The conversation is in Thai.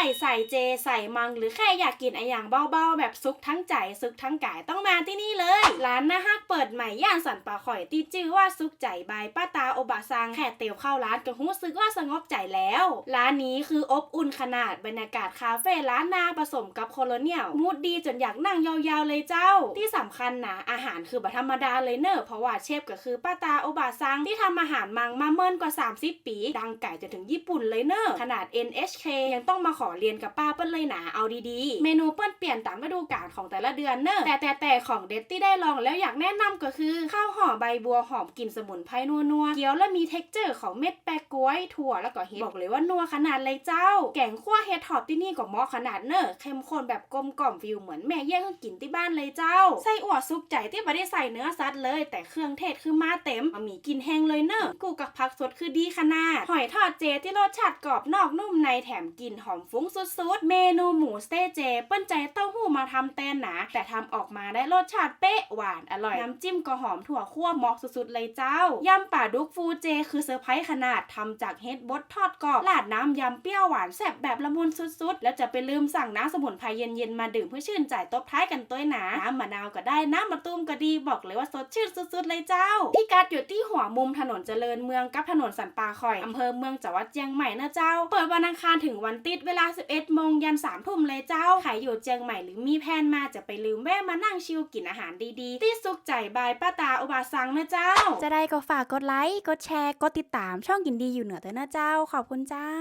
ข่ใส่เจใส่มัง หรือแค่อยากกินไออย่างเบาๆ แบบซุกทั้งใจซุกทั้งกายต้องมาที่นี่เลย ร้านนาฮักเปิดใหม่ย่านสันป่าข่อยที่ชื่อว่าซุกใจบายป้าตาโอบะซังแค่เตียวเข้าร้านก็รู้สึกว่าสงบใจแล้ว ร้านนี้คืออบอุ่นขนาดบรรยากาศคาเฟ่ร้านนาผสมกับโคโลเนียลมูดดีจนอยากนั่งยาวๆเลยเจ้า ที่สำคัญนะอาหารคือบัธรรมดาเลยเนอะเพราะว่าเชฟก็คือป้าตาโอบะซังที่ทำอาหารมังมาเมินกว่า 30 ปี ดังไก่จนถึงญี่ปุ่นเลยเนอะขนาด NHK ยังต้องมาขอเรียนกับป้าเปิ้ลเลยนะเอาดีๆ เมนูเปิ้ลเปลี่ยนตามฤดูกาลของแต่ละเดือนเนอะแต่แต่แต่ของเด็ดที่ได้ลองแล้วอยากแนะนำก็คือข้าวห่อใบบัวหอมกลิ่นสมุนไพรนัวๆเกี๊ยวและมีเท็กเจอร์ของเม็ดแปะกล้วยถั่วแล้วก็เห็ดบอกเลยว่านัวขนาดเลยเจ้า แกงคั่วเห็ดหอบที่นี่ก็เหมาะขนาดเนอะเข้มข้นแบบกลมกล่อมฟิลเหมือนแม่แย่งกินที่บ้านเลยเจ้าไส้อั่วซุปใจที่ไม่ได้ใส่เนื้อสัตว์เลย แต่เครื่องเทศคือมาเต็มบะหมี่กินแห้งเลยเนอะกูกับผักสดคือดีขนาดหอยทอดเจที่รสชาติกรอบนอกนุ่มในแถมกลิ่นหอมฟุ้งสุดๆ เมนูหมูสเต๊ะเจ เปิ้นใจเต้าหู้มาทำแตนหนาแต่ทำออกมาได้รสชาติเป๊ะหวานอร่อย น้ำจิ้มก็หอมถั่วคั่วเหมาะสุดๆ เลยเจ้า ยำป่าดุกฟูเจ คือเซอร์ไพรส์ขนาดทำจากเฮดบดทอดกรอบราดน้ำยำเปรี้ยวหวานแซ่บแบบละมุนสุดๆ แล้วจะไปลืมสั่งน้ำสมุนไพรเย็นๆ มาดื่มเพื่อชื่นใจตบท้ายกันตัวหนา น้ำมะนาวก็ได้น้ำมะตูมก็ดีบอกเลยว่าสดชื่นสุดๆ เลยเจ้า ที่กัดอยู่ที่หัวมุมถนนเจริญเมืองกับถนนสันป่าคอยอำเภอเมืองจังหวัดเชียงใหม่นะเจ้า เปิดวันอังคารถึงวันติดเวลา11โมงยัน3ทุ่มเลยเจ้า ใครอยู่เจียงใหม่หรือมีแผนมาจะไปลืมแวะมานั่งชิลกินอาหารดีๆ ที่สุขใจบายป้าตาอุบาสังนะเจ้า จะได้ก็ฝากกดไลค์ กดแชร์ กดติดตามช่องกินดีอยู่เหนือเตอนะเจ้า ขอบคุณเจ้า